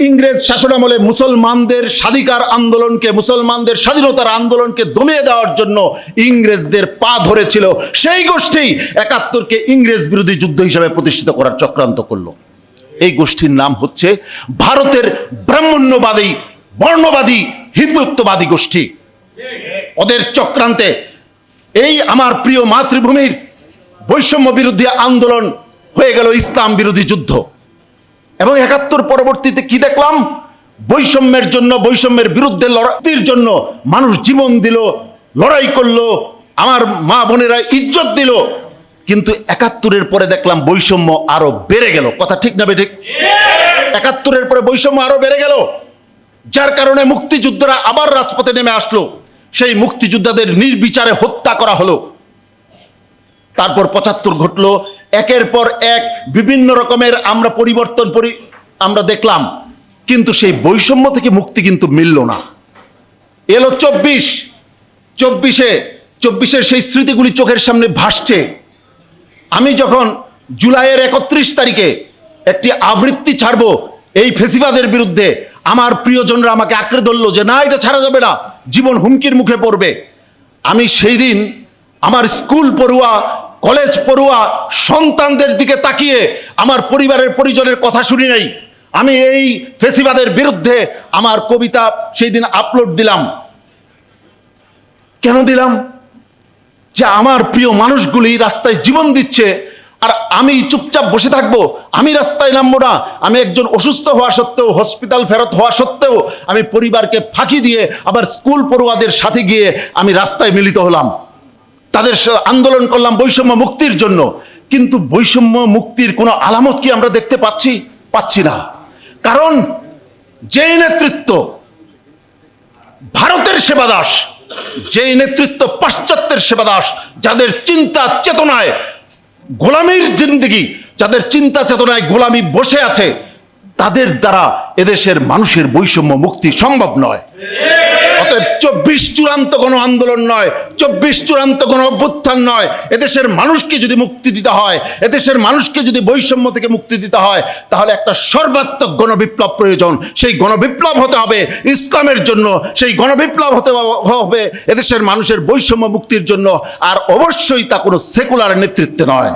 ইংরেজ শাসনামলে মুসলমানদের স্বাধিকার আন্দোলনকে, মুসলমানদের স্বাধীনতার আন্দোলনকে দমিয়ে দেওয়ার জন্য ইংরেজদের পা ধরেছিল। সেই গোষ্ঠী একাত্তরকে ইংরেজ বিরোধী যুদ্ধ হিসাবে প্রতিষ্ঠিত করার চক্রান্ত করল। এই গোষ্ঠীর নাম হচ্ছে ভারতের ব্রাহ্মণ্যবাদী, বর্ণবাদী, হিন্দুত্ববাদী গোষ্ঠী। ওদের চক্রান্তে এই আমার প্রিয় মাতৃভূমির বৈষম্য বিরোধী আন্দোলন হয়ে গেল ইসলাম বিরোধী যুদ্ধ। এবং একাত্তর পরবর্তীতে কি দেখলাম? বৈষম্যের জন্য, বৈষম্যের বিরুদ্ধে লড়াইয়ের জন্য মানুষ জীবন দিল, লড়াই করল, আমার মা বোনেরা ইজ্জত দিল। কিন্তু একাত্তরের পরে দেখলাম বৈষম্য আরও বেড়ে গেল। কথা ঠিক না ঠিক একাত্তরের পরে বৈষম্য আরও বেড়ে গেল। যার কারণে মুক্তিযোদ্ধারা আবার রাজপথে নেমে আসলো। সেই মুক্তিযোদ্ধাদের নির্বিচারে হত্যা করা হলো। তারপর পঁচাত্তর ঘটলো একের পর এক বিভিন্ন রকমের আমরা পরিবর্তন পরি আমরা দেখলাম। কিন্তু সেই বৈষম্য থেকে মুক্তি কিন্তু মিলল না। এলো চব্বিশ। চব্বিশে, চব্বিশের সেই স্মৃতিগুলি চোখের সামনে ভাসছে। আমি যখন জুলাইয়ের একত্রিশ তারিখে একটি আবৃত্তি ছাড়বো এই ফেসিবাদের বিরুদ্ধে, আমার প্রিয়জনরা আমাকে আঁকড়ে ধরলো যে, না, এটা ছাড়া যাবে না। জীবন হুমকির মুখে পড়বে। আমি সেই দিন আমার স্কুল পড়ুয়া কলেজ পড়ুয়া সন্তানদের দিকে তাকিয়ে আমার পরিবারের পরিজনের কথা শুনি নাই। আমি এই ফেসিবাদের বিরুদ্ধে আমার কবিতা সেই দিন আপলোড দিলাম। কেন দিলাম? যে আমার প্রিয় মানুষগুলি রাস্তায় জীবন দিচ্ছে আর আমি চুপচাপ বসে থাকব। আমি রাস্তায় নামবো না। আমি একজন অসুস্থ হওয়া সত্ত্বেও হসপিটাল ফেরত হওয়া সত্ত্বেও আমি পরিবারকে ফাঁকি দিয়ে আবার স্কুল পড়ুয়াদের সাথে গিয়ে আমি রাস্তায় মিলিত হলাম। তাদের আন্দোলন করলাম বৈষম্য মুক্তির জন্য। কিন্তু বৈষম্য মুক্তির কোনো আলামত কি আমরা দেখতে পাচ্ছি? পাচ্ছি না। কারণ যেই নেতৃত্ব ভারতের সেবাদাস, যেই নেতৃত্ব পাশ্চাত্যের সেবাদাস, যাদের চিন্তা চেতনায় গোলামীর জিন্দগি, যাদের চিন্তা চেতনায় গোলামি বসে আছে, তাদের দ্বারা এদেশের মানুষের বৈষম্য মুক্তি সম্ভব নয়। চব্বিশ চূড়ান্ত কোনো আন্দোলন নয়, চব্বিশ চূড়ান্ত কোনো অভ্যুত্থান নয়। এদেশের মানুষকে যদি মুক্তি দিতে হয়, এদেশের মানুষকে যদি বৈষম্য থেকে মুক্তি দিতে হয়, তাহলে একটা সর্বাত্মক গণবিপ্লব প্রয়োজন। সেই গণবিপ্লব হতে হবে ইসলামের জন্য, সেই গণবিপ্লব হতে হবে এদেশের মানুষের বৈষম্য মুক্তির জন্য, আর অবশ্যই তা কোনো সেকুলার নেতৃত্বে নয়।